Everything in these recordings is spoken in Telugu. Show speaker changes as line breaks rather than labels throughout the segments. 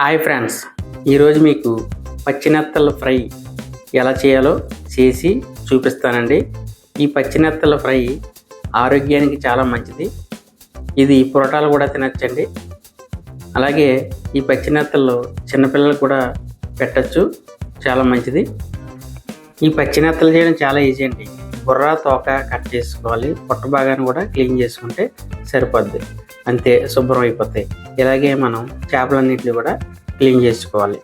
హాయ్ ఫ్రెండ్స్ ఈరోజు మీకు పచ్చినెత్తల ఫ్రై ఎలా చేయాలో చేసి చూపిస్తానండి. ఈ పచ్చినెత్తల ఫ్రై ఆరోగ్యానికి చాలా మంచిది. ఇది పురటాలు కూడా తినచ్చండి. అలాగే ఈ పచ్చినెత్తల్లో చిన్నపిల్లలు కూడా పెట్టచ్చు చాలా మంచిది. ఈ పచ్చినెత్తలు చేయడం చాలా ఈజీ అండి. బుర్ర తోక కట్ చేసుకోవాలి. పొట్ట భాగాన్ని కూడా క్లీన్ చేసుకుంటే సరిపోద్ది. అంతే శుభ్రం అయిపోతాయి. ఇలాగే మనం చేపలన్నింటినీ కూడా క్లీన్ చేసుకోవాలి.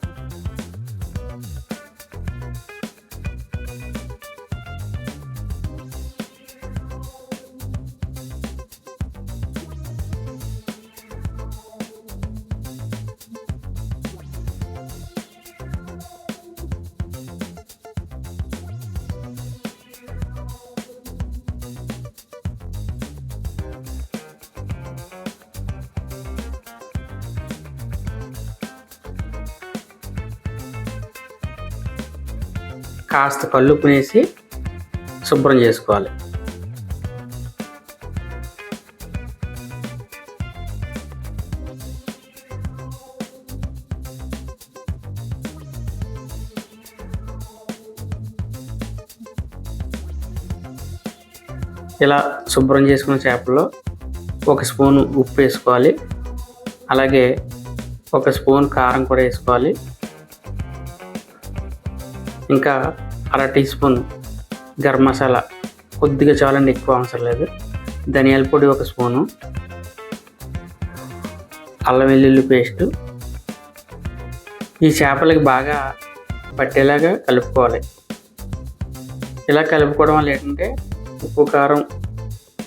కాస్త కల్లుపునేసి శుభ్రం చేసుకోవాలి. ఇలా శుభ్రం చేసుకున్న చేపల్లో ఒక స్పూన్ ఉప్పు వేసుకోవాలి. అలాగే ఒక స్పూన్ కారం కూడా వేసుకోవాలి. ఇంకా అర టీ స్పూన్ గరం మసాలా కొద్దిగా చాలండి ఎక్కువ అవసరం లేదు. ధనియాల పొడి ఒక స్పూను. అల్లం వెల్లుల్లి పేస్టు. ఈ చేపలకి బాగా పట్టేలాగా కలుపుకోవాలి. ఇలా కలుపుకోవడం వల్ల ఏంటంటే ఉప్పు కారం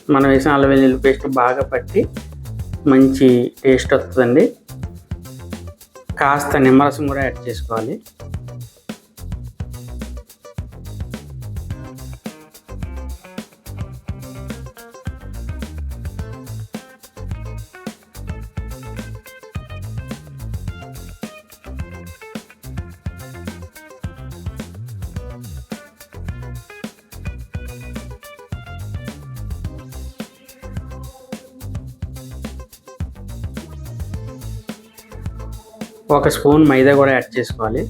మనం వేసిన అల్లం వెల్లుల్లి పేస్ట్ బాగా పట్టి మంచి టేస్ట్ వస్తుందండి. కాస్త నిమ్మరసం కూడా యాడ్ చేసుకోవాలి. ఒక స్పూన్ మైదా కూడా యాడ్ చేసుకోవాలి.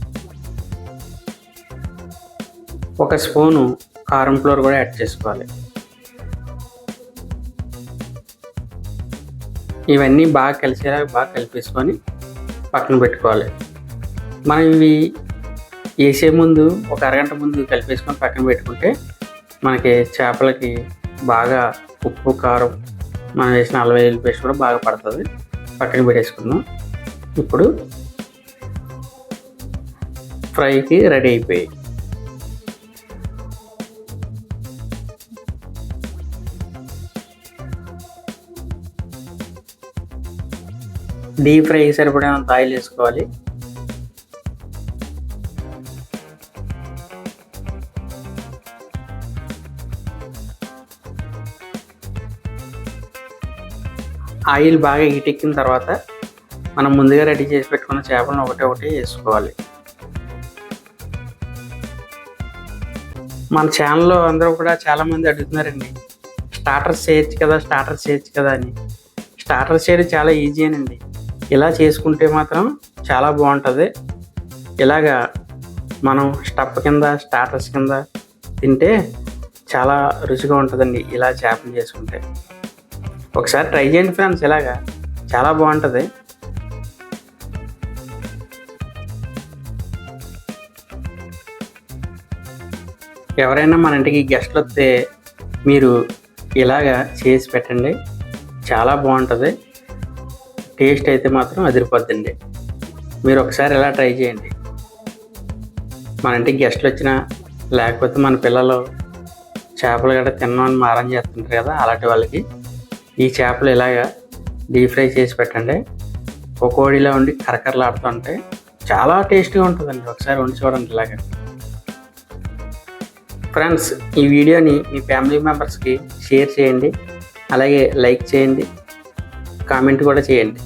ఒక స్పూను కారం ఫ్లోర్ కూడా యాడ్ చేసుకోవాలి. ఇవన్నీ బాగా కలిసేలా బాగా కలిపేసుకొని పక్కన పెట్టుకోవాలి. మనం ఇవి వేసే ముందు ఒక అరగంట ముందు కలిపేసుకొని పక్కన పెట్టుకుంటే మనకి చేపలకి బాగా ఉప్పు కారం మనం వేసిన అల్లం వెల్లుల్లి పేస్ట్ కూడా బాగా పడుతుంది. పక్కన పెట్టేసుకుందాం. ఇప్పుడు ఫ్రైకి రెడీ అయిపోయాయి. డీప్ ఫ్రై సరిపడినంత ఆయిల్ వేసుకోవాలి. ఆయిల్ బాగా హీట్ ఎక్కిన తర్వాత మనం ముందుగా రెడీ చేసి పెట్టుకున్న చేపలను ఒకటి ఒకటి వేసుకోవాలి. మన ఛానల్లో అందరూ కూడా చాలామంది అడుగుతున్నారండి. స్టార్టర్స్ చేయొచ్చు కదా స్టార్టర్స్ చేయొచ్చు కదా అని. స్టార్టర్స్ చేయడం చాలా ఈజీ అనండి. ఇలా చేసుకుంటే మాత్రం చాలా బాగుంటుంది. ఇలాగా మనం స్టప్ కింద స్టార్టర్స్ కింద తింటే చాలా రుచిగా ఉంటుందండి ఇలా చేపలు చేసుకుంటే. ఒకసారి ట్రై చేయండి ఫ్రెండ్స్ ఇలాగా. చాలా బాగుంటుంది. ఎవరైనా మన ఇంటికి గెస్ట్లు వస్తే మీరు ఇలాగా చేసి పెట్టండి. చాలా బాగుంటుంది. టేస్ట్ అయితే మాత్రం అదిరిపోద్దండి. మీరు ఒకసారి ఇలా ట్రై చేయండి. మన ఇంటికి గెస్ట్లు వచ్చినా లేకపోతే మన పిల్లలు చేపలు గట్రా తిన్నామని మారం చేస్తుంటారు కదా అలాంటి వాళ్ళకి ఈ చేపలు ఇలాగా డీప్ ఫ్రై చేసి పెట్టండి. పకోడీలో ఉండి కరకరలాడుతుంటే చాలా టేస్టీగా ఉంటుందండి. ఒకసారి వండి చూడండి ఇలాగా. ఫ్రెండ్స్ ఈ వీడియోని మీ ఫ్యామిలీ మెంబర్స్కి షేర్ చేయండి. అలాగే లైక్ చేయండి. కామెంట్ కూడా చేయండి.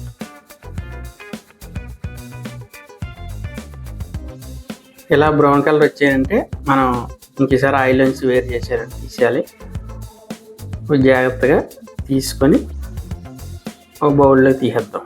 ఇలా బ్రౌన్ కలర్ వచ్చాయంటే మనం ఇంకేసారి ఆయిల్ నుంచి వేరు చేసేయాలి తీసేయాలి. జాగ్రత్తగా తీసుకొని ఒక బౌల్లో తీసేద్దాం.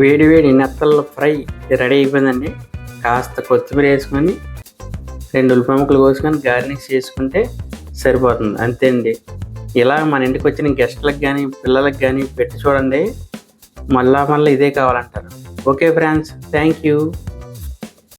వేడి వేడి నెత్తల ఫ్రై రెడీ అయిపోయిందండి. కాస్త కొత్తిమీర వేసుకొని రెండు ఉల్లిపముకులు కోసుకొని గార్నిష్ చేసుకుంటే సరిపోతుంది. అంతే అండి ఇలా మన ఇంటికి వచ్చిన గెస్ట్లకు కానీ పిల్లలకు కానీ పెట్టి చూడండి. మళ్ళా మళ్ళీ ఇదే కావాలంటారు. Okay friends thank you